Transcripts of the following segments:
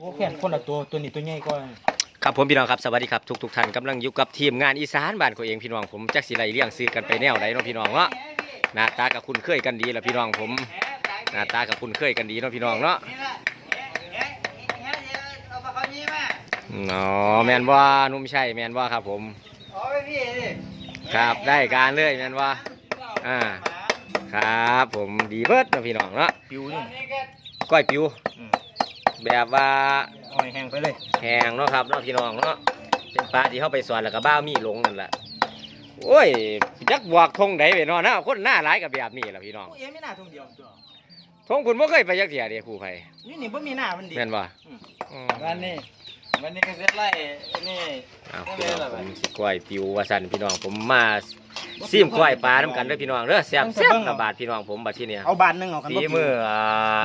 โอ้แค่นคนละตัวตัวนี้ตัวใหญ่กว่าครับผมพี่น้องครับสวัสดีครับทุกทุกๆท่านกำลังอยู่กับทีมงานอีสานบ้านของเองพี่น้องผมจักสิไรเลี้ยงซื้อกันไปแนวไหนเนาะพี่น้องเนาะหน้าตากับคุณเคยกันดีละพี่น้องผมหน้าตากับคุณเคยกันดีเนาะพี่น้องเนาะเนาะแมนว่านุ่มใช่แมนว่าครับผมครับได้การเลยแมนว่าอ่าครับผมดีเบิดเนาะพี่น้องเนาะปิวนี่ก้อยปิวอืม แบบว่าเอาให้แห้งไปเลยแหงเนาะครับเนาะพี่น้องเนาะเป็นปลาที่เข้าไปสอนแล้วก็บ้ามีหลงนั่นแหละโอ้ยจักบวกทงใดไปเนาะนะคนหน้าร้ายกับแบบนี้แหละพี่น้องโอ้เอ็ไม่น่าทงเดียวตัวทงคุณบ่เคยไปยักเถียเดียครูไผนี่นี่บ่มีหน้ามันดีแม่นบ่อืมอืมวันนี้วันนี้ก็เสร็จไล่นี่อ้าวพี่น้องผมสิกล้วยปิวว่าซั่นพี่น้องผมมา ซิมกล้วยปลาน้ำกันเด้อพี่น้องเด้อแซ่บแซ่บกับบาดพี่น้องผมบัดที่เนี่ยเอาบาทหนึงเอากันฝีบ่ปิวมืออ่า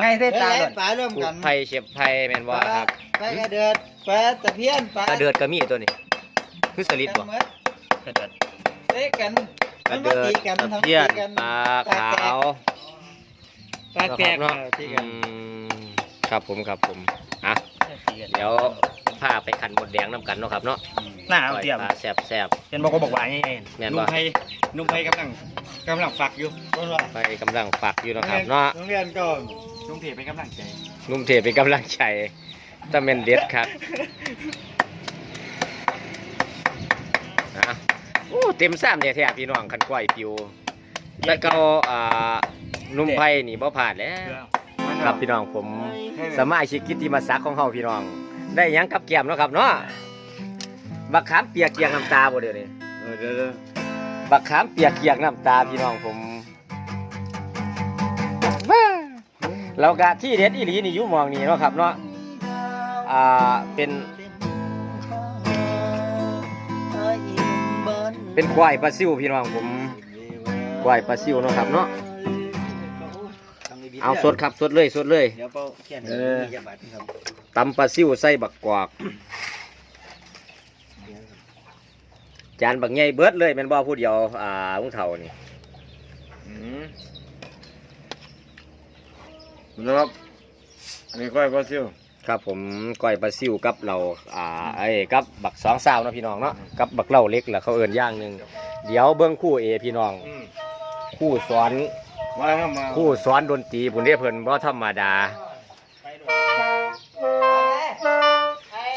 ง่ายได้ตาเอ้เลยยปลาร่วมครูกันไผเชฟไผแม่นบ่ครับปลากระเดือดปลาตะเพียนปลากระเดือดก็มีตัวนี้คือสลิดบ่กันหมดกระเดิดเตะกันกระเดือดกันตะทำเพียนกันปลาขาวปลาแตกเนาะที่อืกันมครับผมครับผมอะ เดี๋ยว พาไปขันหมดแดงน้ำกันเนาะครับเนาะหน้าเอาเตรียมปลาแซ่บแซ่บเห็นบอกก็บอกว่าไงๆแม่นนุ่มว่าไผ่นุ่มไผ่กำลังกำลังฝักอยู่ว่าไปกำลังฝักอยู่เนาะครับเนาะ โรงเรียนก็ลุงเทเป็นกำลังใจนุ่มเทเป็นกำลังใจตะเมนเด็ดครับอะโอ้เต็มซ้ำแท้ๆพี่น้องคันกล้วยปิว แล้วก็อ่านุ่มไผ่นี่บ่ผ่านแล้ว ครับพี่น้องผมสมาชิกกิตติมศักดิ์ของเฮาพี่น้อง ได้หยังกับแก้มเนาะครับเนาะบักขามเปียกเกียงน้ำตาบ่เดี๋ยวนี้เออเดี๋ยวเดี๋ยวบักขามเปียกเกียกน้ำตาพี่น้องผมว้าเรากะที่เด็ดอีหลีนี่อยู่หมองนี้เนาะครับเนาะอ่าเป็นเป็นควายปลาซิวพี่น้องผมควายปลาซิวเนาะครับเนาะ เอาสดครับสดเลยสดเลย เดี๋ยวเป้าเขียนเออมีจังหวัดครับตำปลาซิวใส่บักกวากจานบักใหญ่เบิดเลยแม่นบ่ผู้เดียวอ่าลุงเฒ่านี่อืมนะครับอันนี้ก้อยปลาซิวครับผมก้อยปลาซิวกับเราอ่าไอ้กับบักสองสาวเนาะพี่น้องเนาะกับบักเหล่าเล็กแหละเขาเอิ้นอย่างหนึงเดี๋ยวเบิ่งคู่เอพี่น้อง คู่สอน มาครับมาคู่สอนดนตรีพุ่นเด้เพิ่นบ่ธรรมดา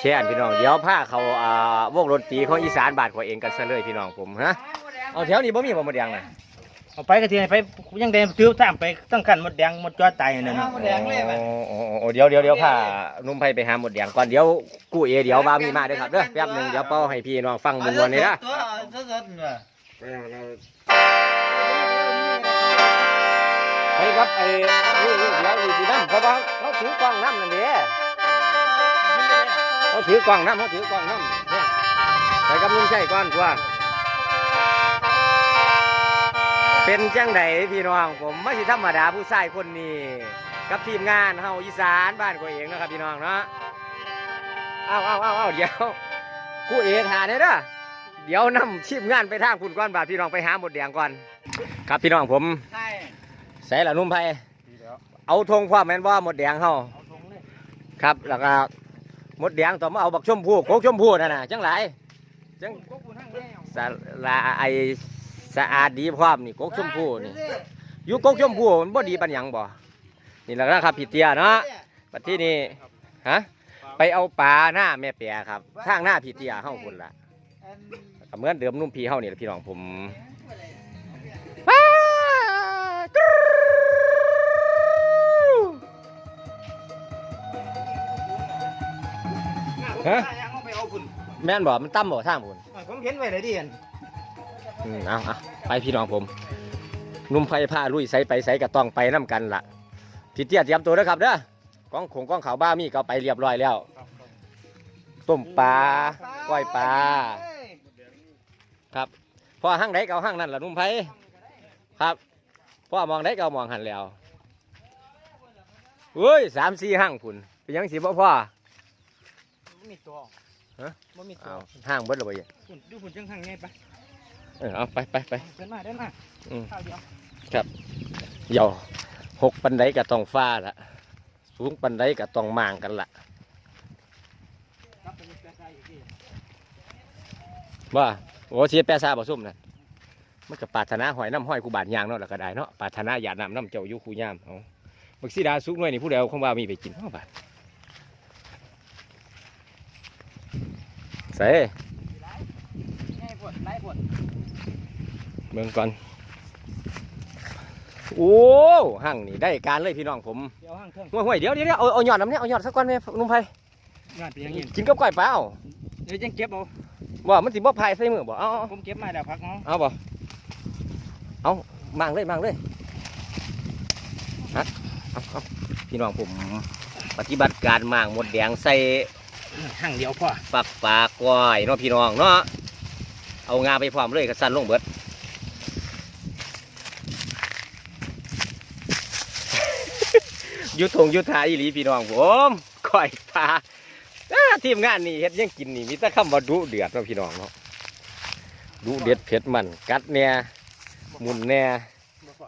แช่นพี่น้องเดี๋ยวพาเขาอ่าวงดนตรีของอีสานบ้านของเองกันซะเลยพี่น้องผมฮะเอาแถวนี้บ่มีบ่หมดยังน่ะเอาไปกระเทียมไปยังแดงตื้อตามไปตั้งกันหมดแดงหมดจอตายนั่นน่ะหมดแดงเลยไหมโอ้โอ้โอ้เดี๋ยวเดี๋ยวเดี๋ยวพานุ่มไผไปหาหมดแดงก่อนเดี๋ยวกู้เอเดี๋ยวบามีมาเด้อครับเด้อแป๊บหนึงเดี๋ยวเป้าให้พี่น้องฟังมวนๆนี่นะตัวสดๆน่ะ ไปครับไอ้นี่นี่เดี๋ยวนี่สิน้ำเพราะว่าเขาถือกล้องน้ำนั่นเด้เขาถือกล้องน้ำเขาถือกล้องน้ำเนี่ยไปกับลุงใช่ก่อนตัวเป็นจังไดพี่น้องผมไม่ใช่ธรรมดาผู้ชายคนนี้ กับทีมงานเฮาอีสานบ้านของเองนะครับพี่น้องเนาะเอาเอาเอาเอาเดี๋ยวกูเอทาเนี่ยเด้อเดี๋ยวนำทีมงานไปทางคุณก้อนบาทพี่น้องไปหาหมดแดงก่อน ครับพี่น้องผมใช่ ใส่ละนุ่มไผ่เอาธงความแม่นว่าหมดแดงเฮาครับ แล้วก็หมดแดงต่อมาเอาบักชมพูโกกชมพูนั่นน่ะจังไรจังสะละไอสะอาดดีพร้อมนี่โกกชมพูนี่อยู่โกกชมพูมันบ่ดีปันหยังบ่นี่แหละนะครับพี่เตียเนาะปัดที่นี่ฮะไปเอาปลาหน้าแม่เปียครับทางหน้าพี่เตียเฮาพุ่นล่ะก็เหมือนเดิมนุ่มพี่เฮานี่แหละพี่น้องผม ฮะไปเอาคุณแม่นบ่มันตั้มบ่ทางพุ่นผมเห็นไว้เลยดิอันอืมเอาเอาไปพี่น้องผมหนุ่มไฟผ้าลุยใสไปใสก็ต้องไปน้กันล่ะพี่เตี้ยเตรียมตัวนะครับเด้อกล้องขงกล้องขาวบ้ามีก็ไปเรียบร้อยแล้ว ต้มปลาก้อยปลาครับพ่อห้างใดก็เอาห้างนั่นล่ะหนุ่มไฟครับพ่อมองใดก็เอามองหันแล้วเฮ้ยสามสี่ห้างพุ่นเป็นหยังสิบ่พ่อบ่ มีตัวฮะ บ่มีตัเอาวห้างเบิดและบ่เยคุณดูคุณจังทางไงปะเออเอาไปไปไปเดินมาเดินมาอืมข้าวเดียวเหี่ยวหกปันไดก็ต้องฟ้าละสูงปันไดก็ต้องมางกันละว่าโอ้เสียแปซาบ่ซุ่มน่ะมันก็ปรารถนาหอยน้ำห้อยกูบาดยางเนาะแล้วก็ได้เนาะปรารถนาหยาดน้ำน้ำเจ้าอยู่คูยามเอาบักสีดาสุกหน่อยนี่ผู้ใดเอาของว่ามีไปกินเฮาบาด ใส่ง่ายปวดไล่ปวดเบิ่งก่อน โอ้หั่งนี่ได้การเลยพี่น้องผมเดี๋ยวห้างเครื่องห่วยห่วยเดี๋ยวเดี๋ยวเดี๋ยวเอาเอาหยอดน้ำเนี่ยเอาหยอดสักก้อนไหมนุ่มไผ่งานเป็นยังไงกินกับก้อยเปล่าเดี๋ยวจังเก็บเอาบ่มันสิบ่พายใส่มือบ่เอาเอาผมเก็บมาแล้วพักเนาะเอาบ่เอามางเลยมางเลยฮะเอาเอาพี่น้องผมปฏิบัติการมางหมดแดงใส่ ห้างเดียวพ่อปักปลาก้อยเนาะพี่น้องเนาะเอางาไปพร้อมเลยก็สั่นลงเบิดยุทธงยุทธาอีหลีพี่น้องผมก้อยปลาอ้าทีมงานนี่เฮ็ดหยังกินนี่มีแต่คำว่าดุเดือดเนาะพี่น้องเนาะดุเด็ดเผ็ดมันกัดเนี่ยหมุนแน่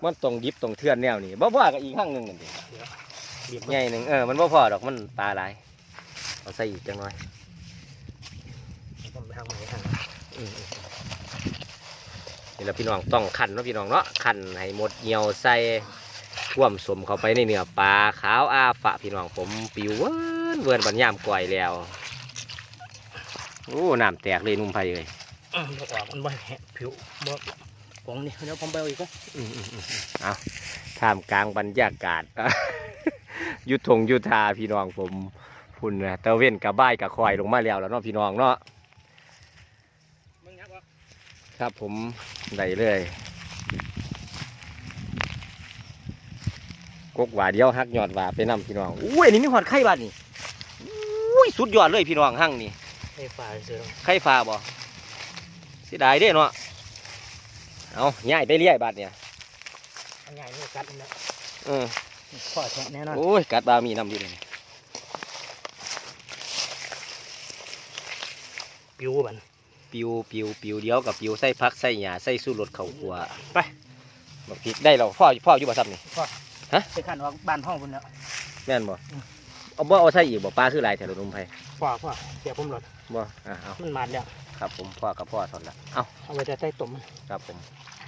มันตรงดิบตรงเทือนแนวนี่บ่พอกับอีกข้างหนึ่งนั่นดิเบียบใหญ่หนึ่งเออมันบ่พอดอกมันปลาหลาย เอาใส่อีกจังหน่อยผมไปทางไหนทางอืมนี่แหละพี่น้องต้องขันเนาะพี่น้องเนาะขันให้หมดเหี่ยวใส่ท่วมสมเข้าไปในเนื้อปลาขาวอาฝะพี่น้องผมปิวเวิร์นเวิร์นบัญยามก่อยแล้วโอ้น้ำแตกเลยนุ่มไผ่เลยอืมบ่ออกมันบ่แห้งผิวบ่ผงนี่เดี๋ยวผมไปเอาอีกก็อืมอืมอืมเอาท่ามกลางบรรยากาศยุทธงยุทธาพี่น้องผม พุ่นนะตะเว้นกับบ้ายกับคอยลงมาแล้วแล้วเนาะพี่น้องเนาะมึงยักษ์วะครับผมได้เลยกกหว่าเดียวหักยอดหว่าไปนำพี่น้องอุ้ยอันนี้มีหอดไข่บาดนี่อุ้ยสุดยอดเลยพี่น้องหั่งนี่ไอ้ฝ่ายเสือไข่ฟ้าบ่เสียดายเด้เนาะเอาง่ายไปเรื่อยบาดเนี่ยอันใหญ่นี่กัดนะเออพ่อแท้แน่นอนโอ้ยกัดบามีนำอยู่เลย ปิวมันปิวปิวปิวเดียวกับปิวใส่พักใส่หญ้าใส่สู้รถเขาขัวไปบักพริกได้แล้วพ่อพ่ออยู่บ่ซับนี่ไปขันว่าบ้านห้องพุ่นแล้วแม่นบ่อืมเอาบ่เอาใส่อีกบ่ปลาคือหลายแถวลมไผพ่อพ่อเดี๋ยวผมหลดบ่อะเอามันมาแล้วครับผมพ่อกับพ่อสอนละเอาเอาไว้แต่ใต้ตุ่มมันครับผม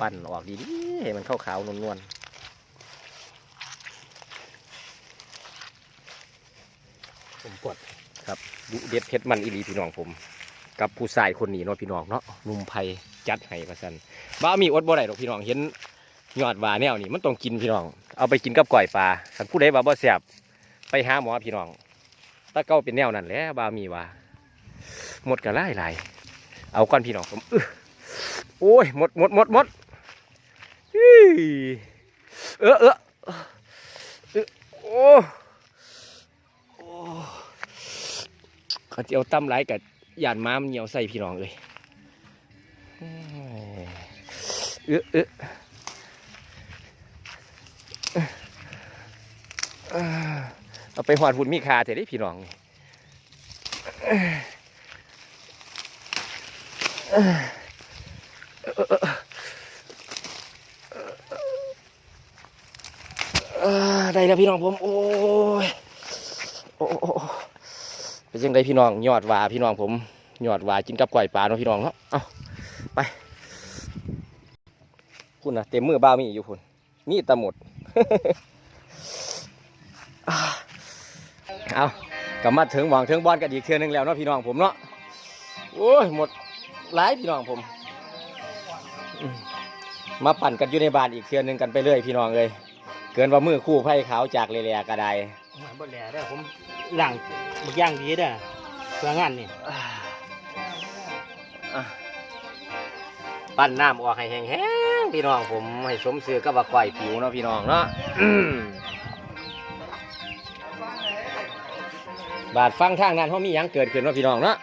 ปั้นออกดีๆให้มันขาวๆนวลผมปวดๆดุเด็ดเผ็ดมันอีหลีพี่น้องผม กับผู้ชายคนนี้เนาะพี่น้องเนาะนุ่มไผจัดให้ว่าซั่นบ่มีอดบ่ได้ดอกพี่น้องเห็นยอดว่าแนวนี้มันต้องกินพี่น้อง เอาไปกินกับก้อยปลาคันผู้ใดว่าบ่แซ่บไปหาหมอพี่น้องตะเก้าเป็นแนวนั้นแหละบ่มีว่าหมดก็หลายหลายๆเอาก่อนพี่น้องผมอื้อโอ้ยหมดหมดหมดหมดเออเออโอ้โอ้เขาจะเอาตั้มไรกับ ยานม้ามันเหนียวใส่พี่น้องเลยเออเออเออเอาไปหอดหุ่นมีคาเถอะได้พี่น้องได้แล้วพี่น้องผม โอ้ยโอ้โอ้เป็นยังไงพี่น้องยอดหวาพี่น้องผม ยอดหวากินกับก๋วยปลาเนาะพี่น้องเนาะเอาไปคุณนะเต็มมือบ้าวมีอยู่คุณนี่ตะหมดเอากลับมาถึงหวังถึงบอลกันอีกเทือนึงแล้วเนาะพี่น้องผมเนาะโอ้ยหมดหลายพี่น้องผมอืมมาปั่นกันอยู่ในบ้านอีกเทือนึงกันไปเรื่อยพี่น้องเลยเกินว่ามือคู่ไพ่ขาวจากเลยแหละกระไดหายบ่แหล่เด้อผมล้างบักอย่างดีเด้อเพื่องานนี่อ่าอะ ปั้นน้ำออกให้แห้งๆพี่น้องผมให้สมซื้อกับว่าก้อยผิวเนาะพี่น้องเนาะบาดฟังทางนั้นเขามียังเกิดขึ้นเนาพี่น้องเนาะ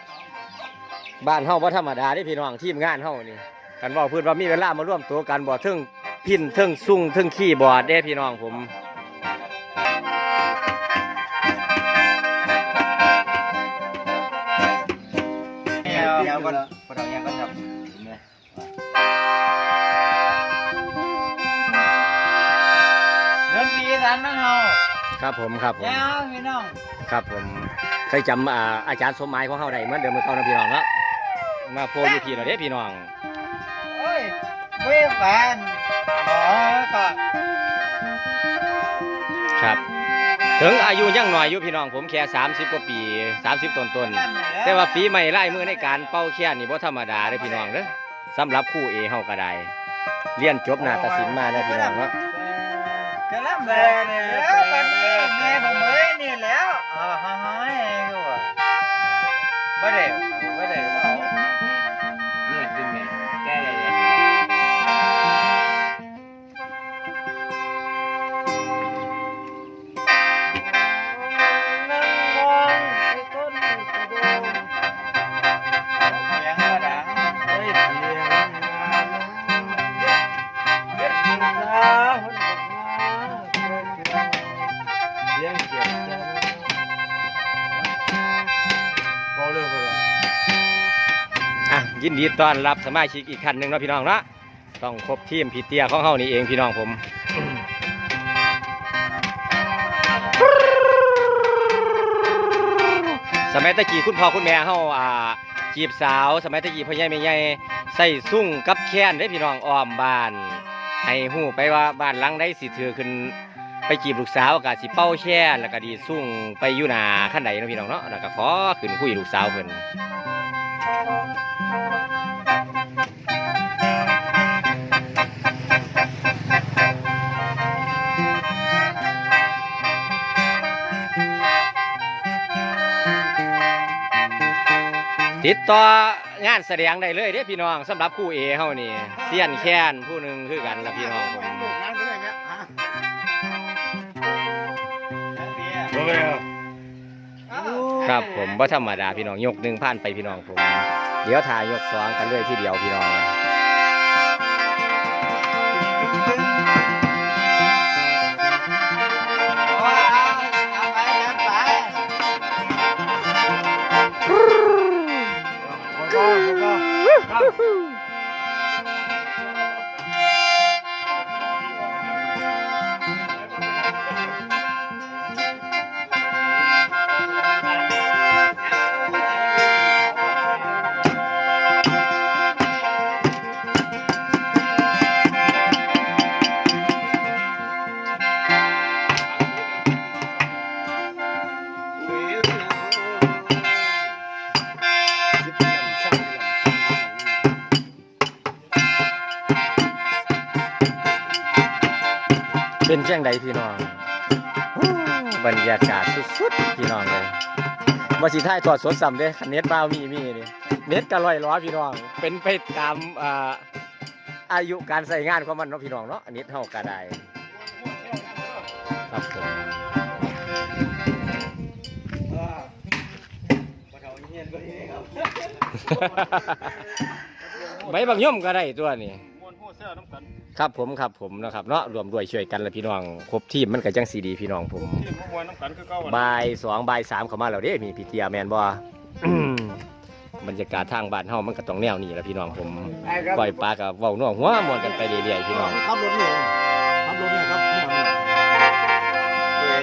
บ้านเฮาบ่ธรรมดาเด้พี่น้องทีมงานเฮานี่กันบอกเพื่นว่ามีเวลามาร่วมตัวกันบ่เทึงพินทึ่งซุ่งทึ่งขี้บอดเด้พี่น้องผม เดี๋ยวก่อนพอทำยังก่อนครับเรื่องดีสันนั่นเฮาครับผมครับผม เดี๋ยวพี่น้องครับผม เคยจำอ่าอาจารย์สมหมายของเฮาได้เหมือนเดิมเมื่อเก่านะพี่น้องเนาะมาโพอยู่พี่เราเด้พี่น้องโอ้ยเว้ยแฟนอ๋อก็ ถึงอายุยังหน่อยอยู่พี่น้องผมแค่30กว่าปี 30ต้นต้นแต่ว่าฝีไม่ไล่มือในการเป่าแค่นนี่บ่ธรรมดาเด้พี่น้องเด้อสำหรับคู่เอเฮาก็ได้เรียนจบนาฏศิลป์มาเด้พี่น้องเนาะกะลำเลยเนี่ยแล้วปันนี้แม่ผมเอ้ย ต้อนรับสมาชิกอีกท่านหนึ่งเนาะพี่น้องเนาะต้องครบทีมพี่เตี้ยของเฮานี่เองพี่น้องผมสมัยตะกี้คุณพ่อคุณแม่เฮาอ่าจีบสาว สมัยตะกี้พ่อใหญ่แม่ใหญ่ใส่ซุ่งกับแค้นได้พี่น้องอ้อมบ้าน ให้ฮู้ไปว่าบ้านหลังใดสิถือขึ้นไปจีบลูกสาวก็สิเป้าแค้นแล้วก็ดีซุ่งไปอยู่หนาขั้นใดเนาะพี่น้องเนาะแล้วก็ขอขึ้นคุยลูกสาวเพิ่น ติดต่องานแสดงได้เลยเด้พี่น้องสำหรับคู่เอเฮานี่เสียนแค้นผู้หนึ่งคือกันละพี่น้องผมบ่ไปเอาครับผมบ่ธรรมดาพี่น้องยกหนึ่งผ่านไปพี่น้องผมเดี๋ยวถ่ายยกสองกันเลยที่เดียวพี่น้อง ก็ งใดพี่น้องบรรยากาศสุดๆพี่น้องเลยว่าสิถ่ายทอดสดซ้ำเด้คันเน็ตบ้ามีมีนี่เน็ตก็ลอยล้อพี่น้อง เป็นไปตามอ่าอายุการใส่งานของมันเนาะพี่น้องเนาะอันนี้เท่าก็ได้ครับผมใบบางย่อมก็ได้ตัวนี้ ครับผมครับผมนะครับเนาะรวมด้วยช่วยกันละพี่น้องครบทีมมันก็จังสีดีพี่น้องผมที่มวนน้ำกันคือเก่าบ่ายสองบ่ายสามเข้ามาแล้วเด้มีพี่เตียแมนบ่ บรรยากาศทางบ้านเฮามันก็ต้องแนวนี้แหละพี่น้องผมปล่อยปลากับเว้าน่วหัวม่วนกันไปเรื่อยๆพี่น้องขับรถนี่ขับรถนี่ครับเนี่ยนี่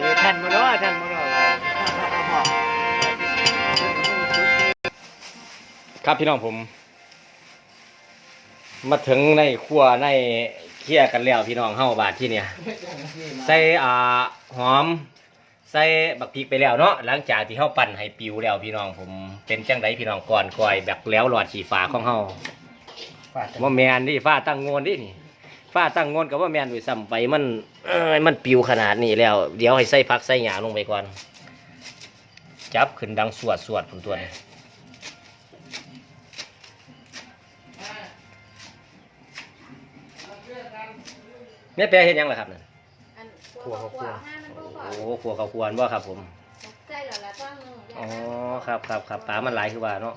เออท่านมาเนาะท่านมาเนาะครับพี่น้องผม มาถึงในครัวใน เคลียร์กันแล้วพี่น้องเฮาบาดที่เนี่ยใส่อ่าหอม ใส่บักพริกไปแล้วเนาะหลังจากที่เฮาปั่นให้ปิวแล้วพี่น้องผมเป็นจังไดพี่น้องก่อนก่อยแบบแล้วหลอดสีฟ้าของเฮาว่าแมนดิฟ้าตั้งโงนดินี่ฟ้าตั้งโงนกับว่าแมนด้วยซ้ำไปมันเอ้ยมันปิวขนาดนี้แล้ว เดี๋ยวให้ใส่ผักใส่หญ้าลงไปก่อน จับขึ้นดังสวดสวดผมตัวนี้ แม่แปรเห็นยังล่ะครับนั่นอันครัวครัวห้ามันก็พอโอ้ครัวเขาควรว่าครับผมใช่แล้วละต้องหนึ่งอ๋อครับครับครับปลามันหลายคือว่าเนาะ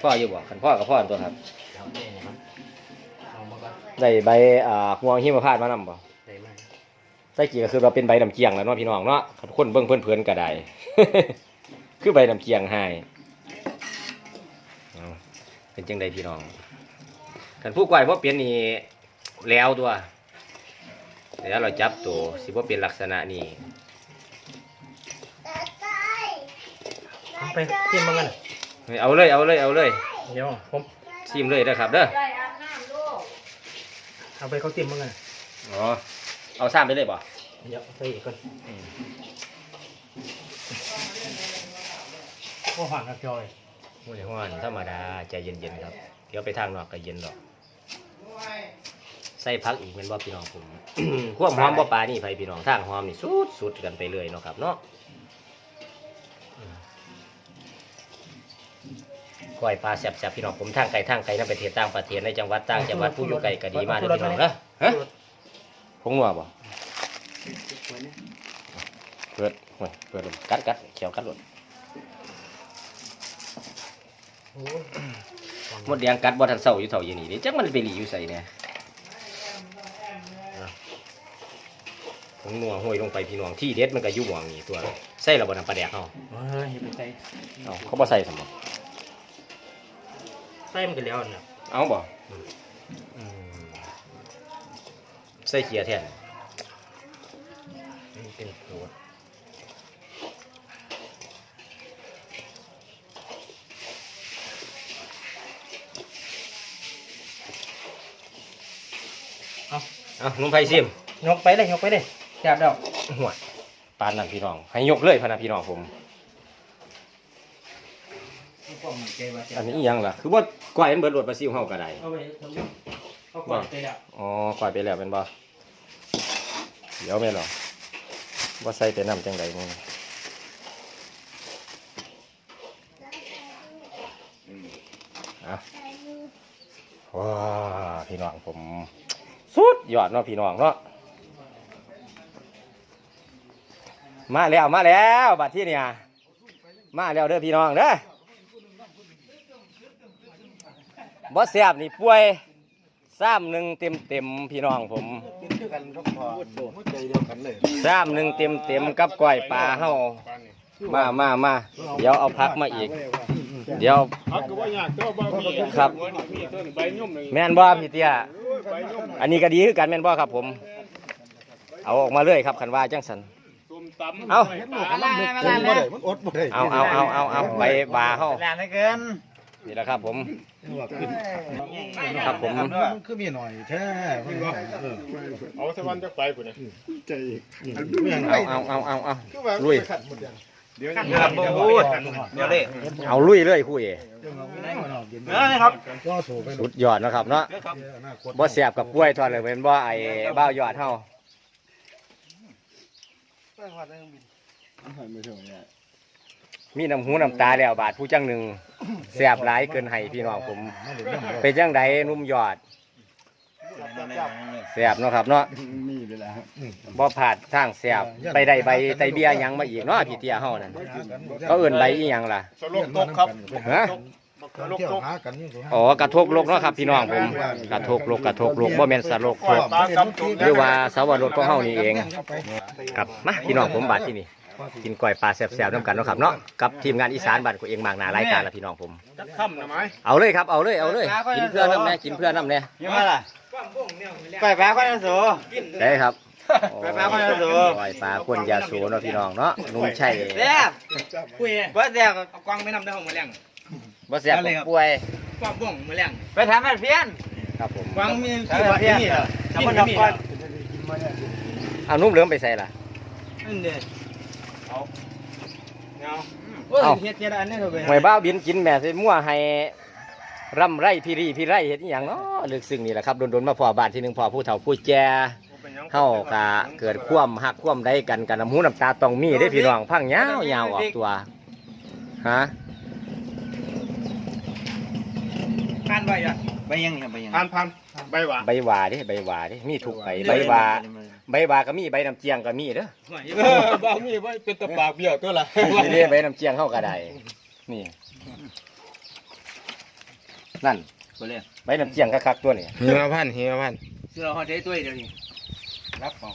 พ่ออยู่บ่คันพ่อกับพ่อตัวครับได้ใบอ่าห่วงหิมพานต์มานำบ่ใต้กี่ก็คือว่าเป็นใบน้ำเกียงแหล้วเนาะพี่น้องเนาะคันคนเบิ่งเพื่อนๆก็ได้ คือใบน้ำเกียงให้เอาเป็นจังใดพี่น้องคันผู้ก่อยบ่เปลี่ยนนี่ แล้วตัวเดี๋ยวเราจับตัวสิบ่เป็นลักษณะนี้ไปกินมังกันเอาเลยเอาเลยเอาเลยเดี๋ยวผมชิมเลยนะครับเด้อได้อาบน้ำลูกเอาไปเขาเตรียมมังกันอ๋อ เอาซ้ำไปเลยบ่เดี๋ยวใส่อีกก่อนโอ้หวานกับจอยโอ้ยฮ้อนธรรมดาใจเย็นๆครับ เดี๋ยวไปทางนอกก็เย็นดอก ใส่พักอีกแม่นบ่พี่น้องผมความหอมบ่ปลานี่ไผพี่น้องทางหอมนี่สุดสุดกันไปเลยเนาะครับเนาะก้อยปลาแซ่บๆพี่น้องผมทางไกลทางไกลนั่นประเทศต่างประเทศในจังหวัดต่างจังหวัดผู้อยู่ไกลก็ดีมากเลยพี่น้องเด้อฮะผงนัวบ่เปิดโอ้ยเปิดเลยกัดกัดเขียวกัดหลดโอ้ยหมดแดงกัดบ่ทันเศร้าอยู่เท่าอยู่นี่นี่จักมันไปหลีอยู่ใส่เนี่ยอะ ผงนัวห้อยลงไปพี่น้องที่เด็ดมันก็อยู่หม่องนี่ตัวใส่ระบ่น้ำปลาแดกเฮาเฮ้ยอย่าไปใส่เอ้าเขาบ่ใส่ซั่นบ่ใส่มันกันแล้วเนี่ยเอาบ่อืมใส่เขียแทนมันเป็นตัวเอานุ่มไผซิมยกไปเลยยกไปเลย แซ่บแล้วหัวปานนั่นพี่น้อง ให้ยกเลยพะนะพี่น้องผมอันนี้อิหยังล่ะ คือว่าก้อยมันเบิดรวดปลาซิวเฮาก็ได้ เอาไปทำเอาก่อนไปแล้วอ๋อก้อยไปแล้วเป็นบ่เดี๋ยวแม่นหรอว่าใส่แต่น้ำจังไดมึงอะว้าพี่น้องผม สุดยอดเนาะพี่น้องเนาะ มาแล้วมาแล้วบัดที่เนี่ยมาแล้วเด้อพี่น้องเด้อบ่แซบนี่ป่วยซ้ำหนึ่งเต็มเต็มๆพี่น้องผมซ้ำหนึ่งเต็มเต็มๆกับก้อยปลาเฮามามามาเดี๋ยวเอาพักมาอีก เดี๋ยว พักก็ว่ายากก็บ่มีครับ มีต้นใบยุ่มหนึ่งแม่นบ่พี่เตี้ยใบยุ่มอันนี้ก็ดีคือกันแม่นบ่ครับผม เอาออกมาเลยครับคันว่าจังสัน ตำเอาอะไรมาแล้วมันอดบ่ได้เอาเอาเอาเอาเอาใบบาเฮาแรงเหลือเกินนี่แหละครับผม ครับผม มันคือมีหน่อยแท้มันว่าเออเอาสวรรค์จะไปปุ่นเนี่ยใจอีกเรื่องเอาเอาเอาเอาเอาลุยเดี๋ยวเดี๋ยวบูดเดี๋ยวดิเอาลุยเลยคุยเรื่องเอาไม่มาหรอกเย็นเดี๋ยวนะครับก็สูไปสุดยอดเนาะครับเนาะหน้าคบ่เสียบกับกล้วยทอดเลยเป็นบ่ไอ้บ้าวยอดเฮา มีน้ำหูน้ำตาแล้วบาดผู้จังหนึ่งเสียบหลายเกินให้พี่น้องผมเป็นจังไดนุ่มยอดเสียบเนาะครับเนาะมีเวลาบ่ผาดทางเสียบไปได้ใบไตเบี้ยหยังมาอีกเนาะพี่เตี้ยเฮานั่นเขาเอิ้นใบอีหยังล่ะสลบตกครับฮะ สลบตกหากันนี่สิอ๋อกระทกโลกเนาะครับพี่น้องผมกระทกโลกกระทกโลกบ่แม่นสะโลกโทกตากำจุ่มหรือว่าสาวรสของเฮานี่เองครับมาพี่น้องผมบาดที่นี่กินก้อยปลาแซ่บๆนํกันเนาะครับเนาะกับทีมงานอีสานบ้านกูเองมากหน้ารายการละพี่น้องผมจักค่ำนะไหมเอาเลยครับเอาเลยเอาเลยกินเพื่อนน้ำแน่กินเพื่อนน้ำแน่ยังไงล่ะไปแป๊บก็จะสูได้ครับไปปลาคนยาสูก้อยปลาคนยาสูเนาะพี่น้องเนาะนุ่มชัยแซ่บคุยบ่แซ่บเอากวางไปนำได้ห้องมาเลี้ยง บ่แซ่บบ่ป่วยกวางบ่งมาเลี้ยงไปทำมันเพี้ยนครับผมกวางมีทำมันเพี้ยนทำมันดอกก่อนเอานุ่มเหลืองไปใส่ล่ะนั่นเด้เงาโอ้ยเอ้าเฮ็ดเฮ็ดอันนี้เถอะเว้ยหวยบ้าวบินกินแม่ใส่มั่วให้ร่ำไรพี่รีพี่ไรเฮ็ดอหย่างเนาะลึกซึ้งนี่แหละครับโดนๆมาพอบ้านที่หนึงพอผู้เฒ่าผู้แก่เฮากะเกิดความฮักความใดกันกันน้ำหูน้ำตาต้องมีได้พี่น้องพังยาวยาวออกตัวฮะ ผ่านไปอะไปยังไปยังพันพันใบหวานใบหวาเดิใบหวาเดิมีทุกใบใบหวาใบหวาก็มีใบน้ำเจียงก็มีเด้อเออบางมีไว้เป็นตะปากเบี้ยวตัวละนี่เด้ใบน้ำเจียงเฮาก็ได้นี่นั่นไปเลยใบน้ำเจียงคักๆตัวนี้เฮียพันเฮียพันเสื้อฮอดเด้ตัวเดียวนี่รับของ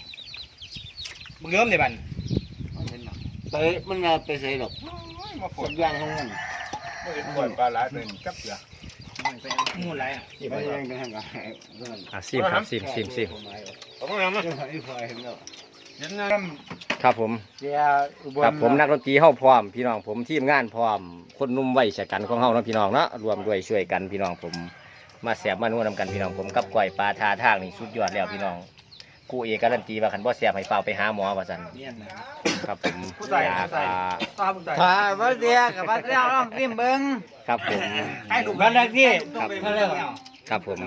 มึงเริ่มเลยบันไปมันมาไปใส่หรอกมาฝสันญญาณของมันไม่เห็นก่อนปลาหลายเป็นจับเสือ มูไรอะไปยังไปทางไหนอะซิมครับซิมซิมซิมเอามาแล้วมั้ยไอ้ไฟเห็นแล้วเห็นนะครับผมเสียอุบลครับผมนักดนตรีเฮาพร้อม พี่น้องผมทีมงานพร้อม คนหนุ่มวัยชะกันของเฮาเนาะพี่น้องเนาะรวมด้วยช่วยกันพี่น้องผม มาแสบมานัวนำกันพี่น้องผมกับก้อยปลาทาทางนี่สุดยอดแล้วพี่น้อง ครู่เอกการันตีว่าคันบ่แสบให้เฝ้าวไปหาหมอว่าซั่นเนี่ยนะครับผมผู้ใส่อยากผู้ใส่อ่าตาผู้ใส่ถ้าบ่เสียกับบ่เสียลองซิมเบิ่งครับผมไอ้ลูกบ้านเลขที่ต้องไปเขาเรื่เรีอยกงว่าครับผม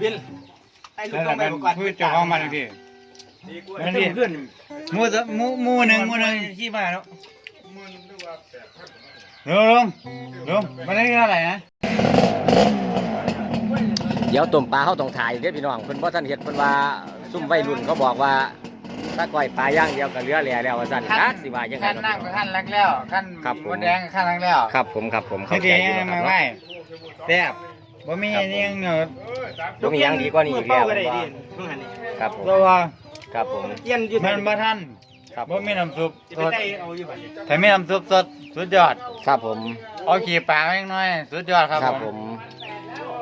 บินไอ้ลูกนั่นต้องไปเป็นประกวดผู้เจ้าของบ้านเลขที่บ้านเลขที่ขึ้นหมู่สหมู่หมู่หนึ่งหมู่หนึ่งชี้มาเนาะลุงลุงลุงบ้านเลขที่เท่าไหร่นะเดี๋ยวต้มปลาเฮาต้องถ่ายเด้อพี่น้องเพิ่นบ่ทันเฮ็ดเพิ่นว่า ซุ่มวัยรุ่นเขาบอกว่าถ้าก้อยปลาย่างเดียวก็เหลือแหล่แล้วว่าซั่นจักสิว่าจังไงขั้นเนาะนั่งพี่ไปน้องขั้นแรกแล้วขั้นครับผมมดแดงขั้นแรกแล้วครับผมครับผมเข้าเข้าใจใจอยู่มานะคไว้รับแซ่บบ่มีนี่ยังเนอะบ่มีหยังดีกว่านี้อีกแล้วก็ได้ว่าดิเพิ่งหันนี่ครับผมเพราะว่าครับผมเย็นอยู่มันบ่ทันครับบ่มีน้ำซุปจะสไปดได้เอาอยู่บัดนี้ถ้ามีน้ำซุปสดสุดยอด ครับผมเอาขี้ปลาเล็กน้อย สุดยอดครับครับผผมม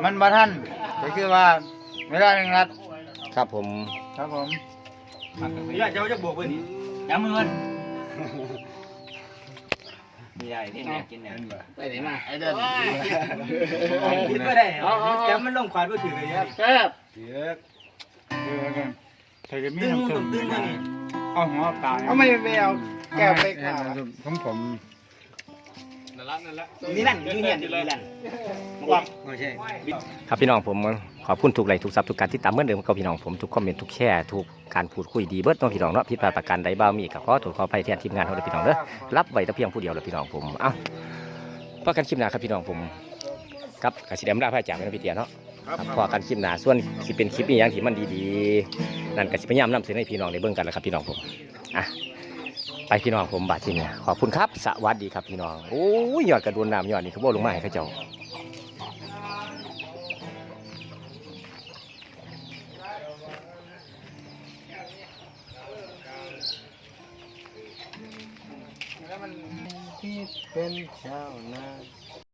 มันบ่ทันก็คือว่าเวลาหนึ่งนัด ครับผม ครับผมอยากจะจะบวกเพิ่นนี่ย้ำมือมันมีได้ที่เนี่ยกินเนี่ยไปไหนมาไอ้เดินคิดว่าได้เหรอย้ำมันลงควานบ่ถือเลยครับแซ่บเสียคือกันถ้าจะมีตึ้งน้ำซุตึ้ปงตึ้งนี่เอาหัวปลาเอาไม่ไม่เอาแก้วไปคค่ะรับผม ผมนี่นั่นนี่เนี่ยนี่นั่นบอกไม่ใช่ครับพี่น้องผมขอบคุณทุกไลค์ทุกซับทุกการที่ตามเหมื่อนเดิมกับพี่น้องผมทุกคอมเมนต์ทุกแชร์ทุกการพูดคุยดีเบิดเน้องพี่น้องเนาะผิดพลาดประการใดบ้างมีก็ขอโทษขออภัยแทนทีมงานของเราพี่น้องเด้อรับไว้แต่เพียงผู้เดียวเลยพี่น้องผมเอ้าพอกันคลิปหน้าครับพี่น้องผมครับกสิเดมลาพระจากเป็นพี่เตียเนาะครับพอกันคลิปหน้าส่วนสิเป็นคลิปนี้ยังที่มันดีๆ นั่นก็สิพยายามนำเสนอให้พี่น้องได้เบิ่งกันแหล้วครับพี่น้องผมอะ ไปพี่น้องผมบาดทีเนี่ยขอบคุณครับสวัสดีครับพี่น้องโอ้ยยอดกระดวนน้ำยอดนี่เขาบวนลงมาให้ข้าเจ้าที่เป็นชาวนา